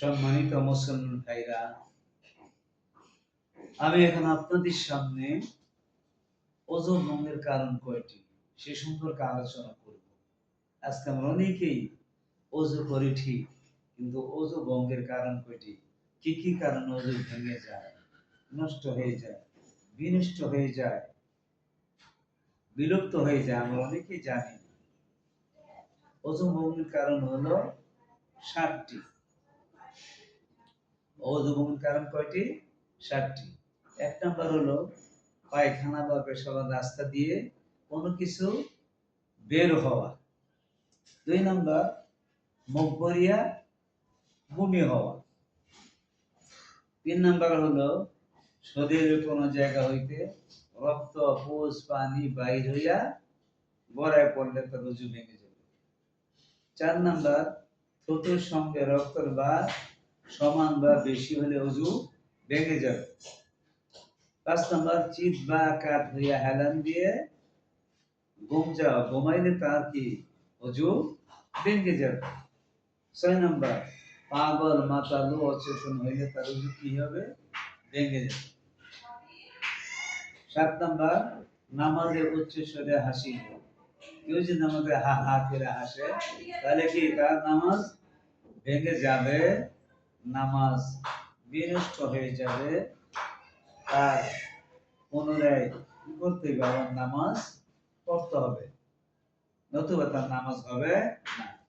সম্মানিত মুসলমান ভাইরা। আমি এখন আপনাদের সামনে ওজন ভঙ্গের কারণ কয়টি সে সম্পর্কে আলোচনা করব। আজকে আমরা অনেকেই ওজু করি ঠিক, কিন্তু ওজু ভঙ্গের কারণ কয়টি? কি কি কারণে ওজু ভেঙে যায়, নষ্ট হয়ে যায়, বিনষ্ট হয়ে যায়, বিলুপ্ত হয়ে যায় আমরা অনেকেই জানি। না। ওজন ভঙ্গের কারণ হলো ষাটটি ভঙ্গের কারণ কয়টি? ষাটটি এক নাম্বার হলো পায়খানা বা পেশাবার রাস্তা দিয়ে কোনো কিছু বের হওয়া। দুই বমি হওয়া। তিন নাম্বার হলো শরীরের কোনো জায়গা হইতে রক্ত পুষ পানি বাইর হইয়া গড়ায় পড়লে তার রুজু ভেঙে যাবে। চার নাম্বার, থুতুর সঙ্গে রক্তের বা সমান বা বেশি হলে অজু ভেঙে যাবে। পাঁচ নাম্বার, চিত বা কাঠ হইয়া হেলান দিয়ে ঘুম যাওয়া, ঘুমাইলে তার কি অজু ভেঙে যাবে। ছয় নাম্বার, পাগল, মাতালু, অচেতন হইলে তার অজু কি হবে? ভেঙে যাবে। সাত নাম্বার, নামাজে উচ্চ স্বরে হাসি। কেউ যদি নামাজে হা হা করে হাসে, তাহলে কি তার নামাজ ভেঙে যাবে? নামাজ বিনষ্ট হয়ে যাবে, তার পুনরায় কি করতে হবে? নামাজ পড়তে হবে। নতুবা তার নামাজ হবে না।